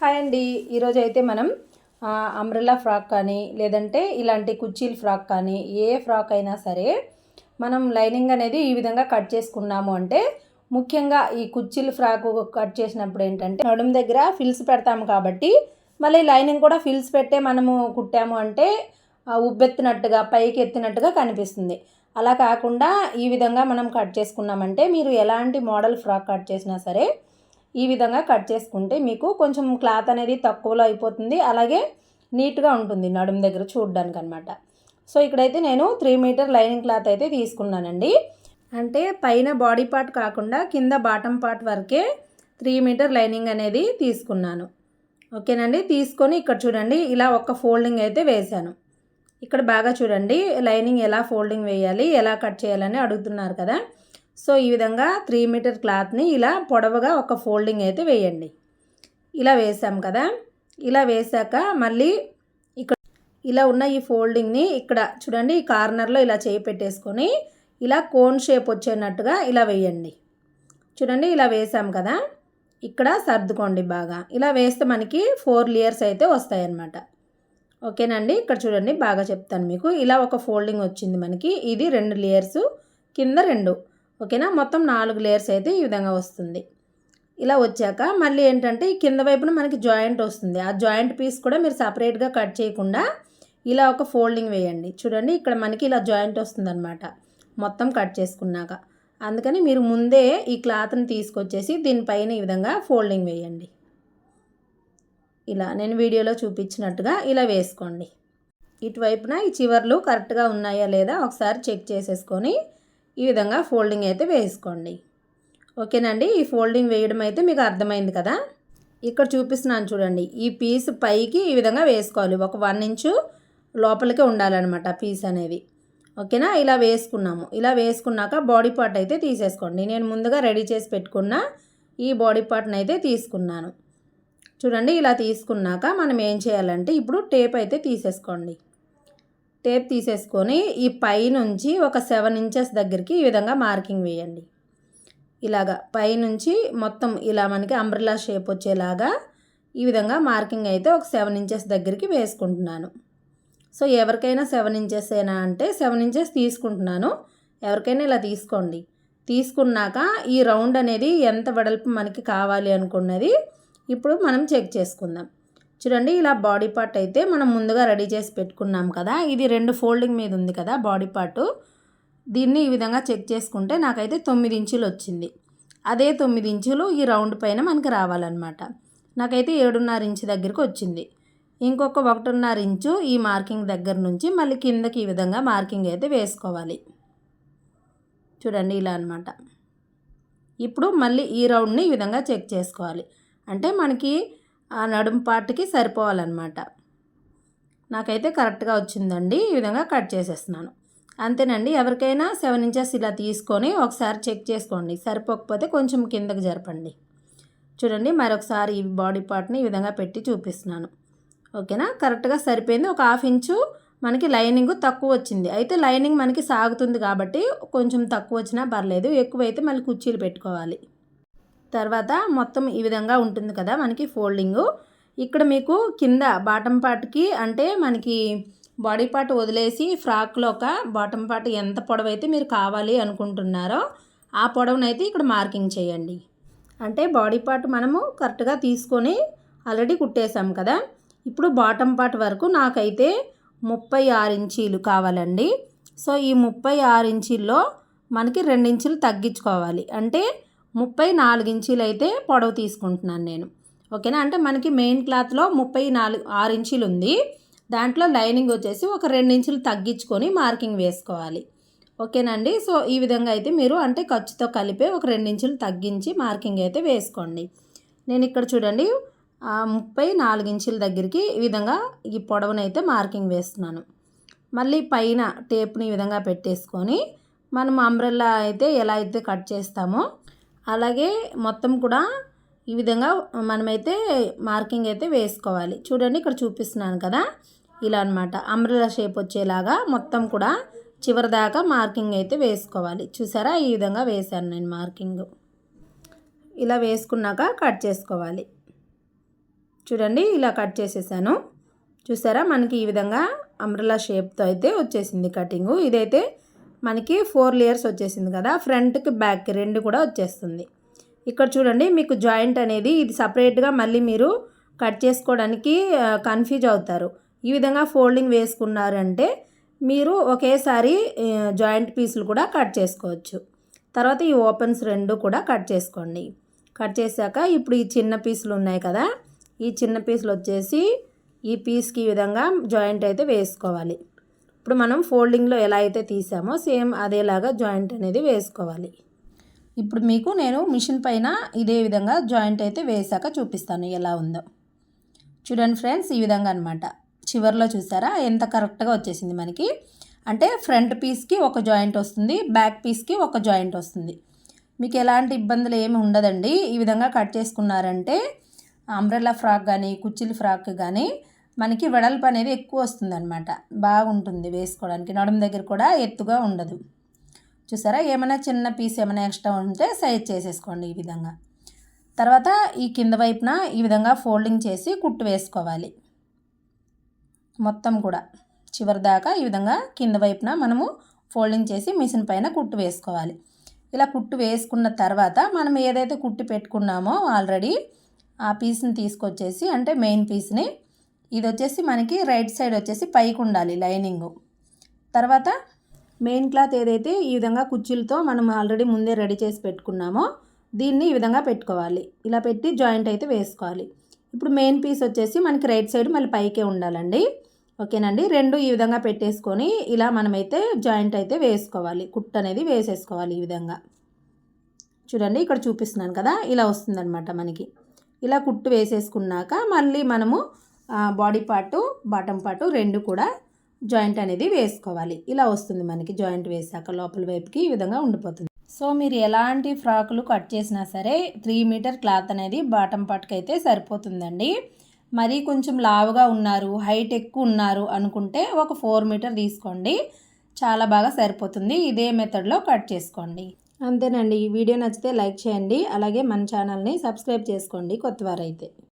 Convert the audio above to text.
Hi అండి. ఈరోజు అయితే మనం అంబ్రెల్లా ఫ్రాక్ కానీ లేదంటే ఇలాంటి కుర్చీల ఫ్రాక్ కానీ ఏ ఫ్రాక్ అయినా సరే మనం లైనింగ్ అనేది ఈ విధంగా కట్ చేసుకున్నాము అంటే ముఖ్యంగా ఈ కుర్చీల ఫ్రాక్ కట్ చేసినప్పుడు ఏంటంటే నడుము దగ్గర ఫిల్స్ పెడతాము కాబట్టి మళ్ళీ లైనింగ్ కూడా ఫిల్స్ పెట్టే మనము కుట్టాము అంటే ఉబ్బెత్తినట్టుగా పైకి ఎత్తినట్టుగా కనిపిస్తుంది. అలా కాకుండా ఈ విధంగా మనం కట్ చేసుకున్నామంటే మీరు ఎలాంటి మోడల్ ఫ్రాక్ కట్ చేసినా సరే ఈ విధంగా కట్ చేసుకుంటే మీకు కొంచెం క్లాత్ అనేది తక్కువలో అయిపోతుంది. అలాగే నీట్గా ఉంటుంది నడుము దగ్గర చూడడానికి అనమాట సో ఇక్కడైతే నేను త్రీ మీటర్ లైనింగ్ క్లాత్ అయితే తీసుకున్నానండి. అంటే పైన బాడీ పార్ట్ కాకుండా కింద బాటమ్ పార్ట్ వరకే త్రీ మీటర్ లైనింగ్ అనేది తీసుకున్నాను. ఓకేనండి? తీసుకొని ఇక్కడ చూడండి ఇలా ఒక ఫోల్డింగ్ అయితే వేశాను. ఇక్కడ బాగా చూడండి లైనింగ్ ఎలా ఫోల్డింగ్ వేయాలి ఎలా కట్ చేయాలని అడుగుతున్నారు కదా. సో ఈ విధంగా త్రీ మీటర్ క్లాత్ని ఇలా పొడవుగా ఒక ఫోల్డింగ్ అయితే వేయండి. ఇలా వేసాం కదా? ఇలా వేసాక మళ్ళీ ఇక్కడ ఇలా ఉన్న ఈ ఫోల్డింగ్ని ఇక్కడ చూడండి ఈ కార్నర్లో ఇలా చేయి పెట్టేసుకొని ఇలా కోన్ షేప్ వచ్చేటట్టుగా ఇలా వేయండి. చూడండి ఇలా వేసాం కదా? ఇక్కడ సర్దుకోండి బాగా. ఇలా వేస్తే మనకి ఫోర్ లేయర్స్ అయితే వస్తాయన్నమాట. ఓకేనండి? ఇక్కడ చూడండి బాగా చెప్తాను మీకు. ఇలా ఒక ఫోల్డింగ్ వచ్చింది మనకి. ఇది రెండు లేయర్స్ కింద రెండు. ఓకేనా? మొత్తం నాలుగు లేయర్స్ అయితే ఈ విధంగా వస్తుంది. ఇలా వచ్చాక మళ్ళీ ఏంటంటే ఈ కింద వైపున మనకి జాయింట్ వస్తుంది. ఆ జాయింట్ పీస్ కూడా మీరు సపరేట్గా కట్ చేయకుండా ఇలా ఒక ఫోల్డింగ్ వేయండి. చూడండి ఇక్కడ మనకి ఇలా జాయింట్ వస్తుందన్నమాట. మొత్తం కట్ చేసుకున్నాక. అందుకని మీరు ముందే ఈ క్లాత్ని తీసుకొచ్చేసి దీనిపైన ఈ విధంగా ఫోల్డింగ్ వేయండి. ఇలా నేను వీడియోలో చూపించినట్టుగా ఇలా వేసుకోండి. ఇటువైపున ఈ చివర్లు కరెక్ట్గా ఉన్నాయా లేదా ఒకసారి చెక్ చేసేసుకొని ఈ విధంగా ఫోల్డింగ్ అయితే వేసుకోండి. ఓకేనండి? ఈ ఫోల్డింగ్ వేయడం అయితే మీకు అర్థమైంది కదా? ఇక్కడ చూపిస్తున్నాను చూడండి. ఈ పీస్ పైకి ఈ విధంగా వేసుకోవాలి. ఒక వన్ ఇంచు లోపలికే ఉండాలన్నమాట పీస్ అనేది. ఓకేనా? ఇలా వేసుకున్నాము. ఇలా వేసుకున్నాక బాడీ పార్ట్ అయితే తీసేసుకోండి. నేను ముందుగా రెడీ చేసి పెట్టుకున్న ఈ బాడీ పార్ట్ని అయితే తీసుకున్నాను. చూడండి ఇలా తీసుకున్నాక మనం ఏం చేయాలంటే ఇప్పుడు టేప్ అయితే తీసేసుకోండి. టేప్ తీసేసుకొని ఈ పైనుంచి ఒక సెవెన్ ఇంచెస్ దగ్గరికి ఈ విధంగా మార్కింగ్ వేయండి. ఇలాగా పైనుంచి మొత్తం ఇలా మనకి అంబ్రెలా షేప్ వచ్చేలాగా ఈ విధంగా మార్కింగ్ అయితే ఒక సెవెన్ ఇంచెస్ దగ్గరికి వేసుకుంటున్నాను. సో ఎవరికైనా సెవెన్ ఇంచెస్ అయినా అంటే సెవెన్ ఇంచెస్ తీసుకుంటున్నాను. ఎవరికైనా ఇలా తీసుకోండి. తీసుకున్నాక ఈ రౌండ్ అనేది ఎంత వెడల్పు మనకి కావాలి అనుకున్నది ఇప్పుడు మనం చెక్ చేసుకుందాం. చూడండి ఇలా బాడీ పార్ట్ అయితే మనం ముందుగా రెడీ చేసి పెట్టుకున్నాం కదా. ఇది రెండు ఫోల్డింగ్ మీద ఉంది కదా బాడీ పార్టు దీన్ని ఈ విధంగా చెక్ చేసుకుంటే నాకైతే తొమ్మిది ఇంచులు వచ్చింది. అదే తొమ్మిది ఇంచులు ఈ రౌండ్ పైన మనకి రావాలన్నమాట. నాకైతే ఏడున్నర ఇంచు దగ్గరికి వచ్చింది. ఇంకొక ఒకటిన్నర ఇంచు ఈ మార్కింగ్ దగ్గర నుంచి మళ్ళీ కిందకి ఈ విధంగా మార్కింగ్ అయితే వేసుకోవాలి. చూడండి ఇలా అనమాట ఇప్పుడు మళ్ళీ ఈ రౌండ్ని ఈ విధంగా చెక్ చేసుకోవాలి. అంటే మనకి ఆ నడుము పార్ట్కి సరిపోవాలన్నమాట. నాకైతే కరెక్ట్గా వచ్చిందండి. ఈ విధంగా కట్ చేసేస్తున్నాను. అంతేనండి ఎవరికైనా సెవెన్ ఇంచెస్ ఇలా తీసుకొని ఒకసారి చెక్ చేసుకోండి. సరిపోకపోతే కొంచెం కిందకి జరపండి. చూడండి మరొకసారి ఈ బాడీ పార్ట్ని ఈ విధంగా పెట్టి చూపిస్తున్నాను. ఓకేనా? కరెక్ట్గా సరిపోయింది. ఒక హాఫ్ ఇంచు మనకి లైనింగ్ తక్కువ వచ్చింది. అయితే లైనింగ్ మనకి సాగుతుంది కాబట్టి కొంచెం తక్కువ వచ్చినా పర్లేదు. ఎక్కువైతే మళ్ళీ కుర్చీలు పెట్టుకోవాలి. తర్వాత మొత్తం ఈ విధంగా ఉంటుంది కదా మనకి ఫోల్డింగు. ఇక్కడ మీకు కింద బాటం పార్ట్కి అంటే మనకి బాడీ పార్ట్ వదిలేసి ఫ్రాక్లో ఒక బాటం పార్ట్ ఎంత పొడవైతే మీరు కావాలి అనుకుంటున్నారో ఆ పొడవునైతే ఇక్కడ మార్కింగ్ చేయండి. అంటే బాడీ పార్ట్ మనము కరెక్ట్గా తీసుకొని ఆల్రెడీ కుట్టేసాం కదా. ఇప్పుడు బాటం పార్ట్ వరకు నాకైతే ముప్పై ఆరు ఇంచీలు కావాలండి. సో ఈ ముప్పై ఆరు ఇంచీల్లో మనకి రెండు ఇంచులు తగ్గించుకోవాలి. అంటే ముప్పై నాలుగు ఇంచీలు అయితే పొడవు తీసుకుంటున్నాను నేను. ఓకేనా? అంటే మనకి మెయిన్ క్లాత్లో ముప్పై నాలుగు ఆరు ఇంచీలు ఉంది దాంట్లో లైనింగ్ వచ్చేసి ఒక రెండు ఇంచులు తగ్గించుకొని మార్కింగ్ వేసుకోవాలి. ఓకేనండి సో ఈ విధంగా అయితే మీరు అంటే ఖర్చుతో కలిపే ఒక రెండు ఇంచులు తగ్గించి మార్కింగ్ అయితే వేసుకోండి. నేను ఇక్కడ చూడండి ముప్పై నాలుగు ఇంచుల దగ్గరికి ఈ విధంగా ఈ పొడవునైతే మార్కింగ్ వేస్తున్నాను. మళ్ళీ పైన టేప్ని ఈ విధంగా పెట్టేసుకొని మనం అంబ్రెల్లా అయితే ఎలా అయితే కట్ చేస్తామో అలాగే మొత్తం కూడా ఈ విధంగా మనమైతే మార్కింగ్ అయితే వేసుకోవాలి. చూడండి ఇక్కడ చూపిస్తున్నాను కదా. ఇలా అనమాట అంబ్రెలా షేప్ వచ్చేలాగా మొత్తం కూడా చివరి దాకా మార్కింగ్ అయితే వేసుకోవాలి. చూసారా? ఈ విధంగా వేశాను నేను మార్కింగ్. ఇలా వేసుకున్నాక కట్ చేసుకోవాలి. చూడండి ఇలా కట్ చేసేసాను. చూసారా? మనకి ఈ విధంగా అంబ్రెలా షేప్తో అయితే వచ్చేసింది కటింగు. ఇదైతే మనకి ఫోర్ లేయర్స్ వచ్చేసింది కదా ఫ్రంట్కి బ్యాక్ రెండు కూడా వచ్చేస్తుంది. ఇక్కడ చూడండి మీకు జాయింట్ అనేది ఇది సపరేట్గా మళ్ళీ మీరు కట్ చేసుకోవడానికి కన్ఫ్యూజ్ అవుతారు. ఈ విధంగా ఫోల్డింగ్ వేసుకున్నారంటే మీరు ఒకేసారి జాయింట్ పీసులు కూడా కట్ చేసుకోవచ్చు. తర్వాత ఈ ఓపెన్స్ రెండు కూడా కట్ చేసుకోండి. కట్ చేశాక ఇప్పుడు ఈ చిన్న పీసులు ఉన్నాయి కదా ఈ చిన్న పీసులు వచ్చేసి ఈ పీస్కి ఈ విధంగా జాయింట్ అయితే వేసుకోవాలి. ఇప్పుడు మనం ఫోల్డింగ్లో ఎలా అయితే తీసామో సేమ్ అదేలాగా జాయింట్ అనేది వేసుకోవాలి. ఇప్పుడు మీకు నేను మిషన్ పైన ఇదే విధంగా జాయింట్ అయితే వేసాక చూపిస్తాను ఎలా ఉందో. చూడండి ఫ్రెండ్స్ ఈ విధంగా అనమాట చివరిలో చూసారా? ఎంత కరెక్ట్గా వచ్చేసింది మనకి. అంటే ఫ్రంట్ పీస్కి ఒక జాయింట్ వస్తుంది బ్యాక్ పీస్కి ఒక జాయింట్ వస్తుంది. మీకు ఎలాంటి ఇబ్బందులు ఏమి ఉండదండి. ఈ విధంగా కట్ చేసుకున్నారంటే అంబ్రెల్లా ఫ్రాక్ కానీ కుచ్చిల్ ఫ్రాక్ కానీ మనకి వెడల్పు అనేది ఎక్కువ వస్తుంది అనమాట బాగుంటుంది వేసుకోవడానికి. నడుం దగ్గర కూడా ఎత్తుగా ఉండదు. చూసారా? ఏమైనా చిన్న పీస్ ఏమైనా ఎక్స్ట్రా ఉంటే సైజ్ చేసేసుకోండి ఈ విధంగా. తర్వాత ఈ కింద వైపున ఈ విధంగా ఫోల్డింగ్ చేసి కుట్టు వేసుకోవాలి. మొత్తం కూడా. చివరి దాకా ఈ విధంగా కింద వైపున మనము ఫోల్డింగ్ చేసి మిషన్ పైన కుట్టు వేసుకోవాలి. ఇలా కుట్టు వేసుకున్న తర్వాత మనం ఏదైతే కుట్టు పెట్టుకున్నామో ఆల్రెడీ ఆ పీస్ని తీసుకొచ్చేసి అంటే మెయిన్ పీస్ని ఇది వచ్చేసి మనకి రైట్ సైడ్ వచ్చేసి పైకి ఉండాలి లైనింగ్. తర్వాత మెయిన్ క్లాత్ ఏదైతే ఈ విధంగా కుర్చీలతో మనం ఆల్రెడీ ముందే రెడీ చేసి పెట్టుకున్నామో దీన్ని ఈ విధంగా పెట్టుకోవాలి. ఇలా పెట్టి జాయింట్ అయితే వేసుకోవాలి. ఇప్పుడు మెయిన్ పీస్ వచ్చేసి మనకి రైట్ సైడ్ మళ్ళీ పైకే ఉండాలండి. ఓకేనండి? రెండు ఈ విధంగా పెట్టేసుకొని ఇలా మనమైతే జాయింట్ అయితే వేసుకోవాలి. కుట్ అనేది వేసేసుకోవాలి ఈ విధంగా. చూడండి ఇక్కడ చూపిస్తున్నాను కదా? ఇలా వస్తుందన్నమాట మనకి. ఇలా కుట్టు వేసేసుకున్నాక మళ్ళీ మనము బాడీ పార్టు బాటం పార్టు రెండు కూడా జాయింట్ అనేది వేసుకోవాలి. ఇలా వస్తుంది మనకి జాయింట్ వేసాక లోపల వైపుకి ఈ విధంగా ఉండిపోతుంది. సో మీరు ఎలాంటి ఫ్రాకులు కట్ చేసినా సరే త్రీ మీటర్ క్లాత్ అనేది బాటం పార్ట్కి అయితే సరిపోతుందండి. మరీ కొంచెం లావుగా ఉన్నారు హైట్ ఎక్కువ ఉన్నారు అనుకుంటే ఒక ఫోర్ మీటర్ తీసుకోండి. చాలా బాగా సరిపోతుంది. ఇదే మెథడ్లో కట్ చేసుకోండి. అంతేనండి. ఈ వీడియో నచ్చితే లైక్ చేయండి. అలాగే మన ఛానల్ని సబ్స్క్రైబ్ చేసుకోండి కొత్తవారైతే.